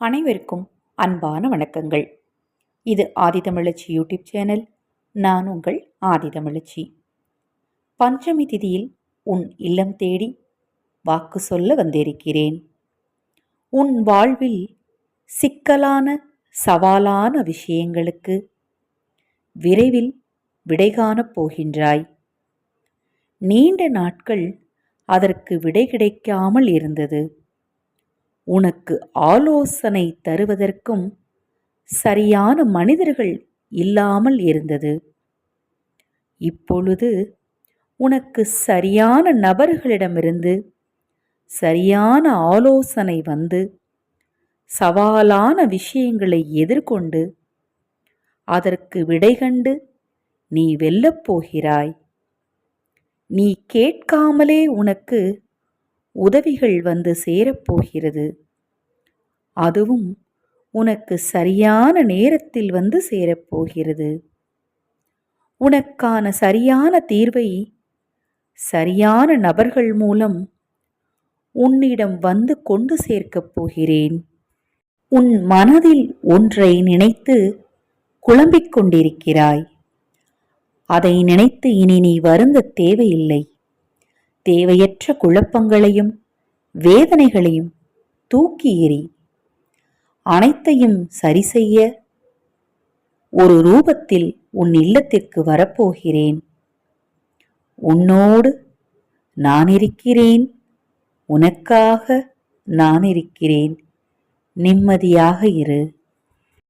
அனைவருக்கும் அன்பான வணக்கங்கள். இது ஆதிதமிழச்சி யூடியூப் சேனல். நான் உங்கள் ஆதிதமிழச்சி பஞ்சமி திதியில் உன் இல்லம் தேடி வாக்கு சொல்ல வந்திருக்கிறேன். உன் வாழ்வில் சிக்கலான சவாலான விஷயங்களுக்கு விரைவில் விடை காணப் போகின்றாய். நீண்ட நாட்கள் அதற்கு விடை கிடைக்காமல் இருந்தது. உனக்கு ஆலோசனை தருவதற்கும் சரியான மனிதர்கள் இல்லாமல் இருந்தது. இப்பொழுது உனக்கு சரியான நபர்களிடமிருந்து சரியான ஆலோசனை வந்து சவாலான விஷயங்களை எதிர்கொண்டு அதற்கு விடை கண்டு நீ வெல்லப் போகிறாய். நீ கேட்காமலே உனக்கு உதவிகள் வந்து சேரப்போகிறது. அதுவும் உனக்கு சரியான நேரத்தில் வந்து சேரப்போகிறது. உனக்கான சரியான தீர்வை சரியான நபர்கள் மூலம் உன்னிடம் வந்து கொண்டு சேர்க்கப் போகிறேன். உன் மனதில் ஒன்றை நினைத்து குழம்பிக் கொண்டிருக்கிறாய். அதை நினைத்து இனி நீ வருந்த தேவையில்லை. தேவையற்ற குழப்பங்களையும் வேதனைகளையும் தூக்கி எறி அனைத்தையும் சரி செய்ய ஒரு ரூபத்தில் உன் இல்லத்திற்கு வரப்போகிறேன். உன்னோடு நான் இருக்கிறேன் உனக்காக நான் இருக்கிறேன் நிம்மதியாக இரு.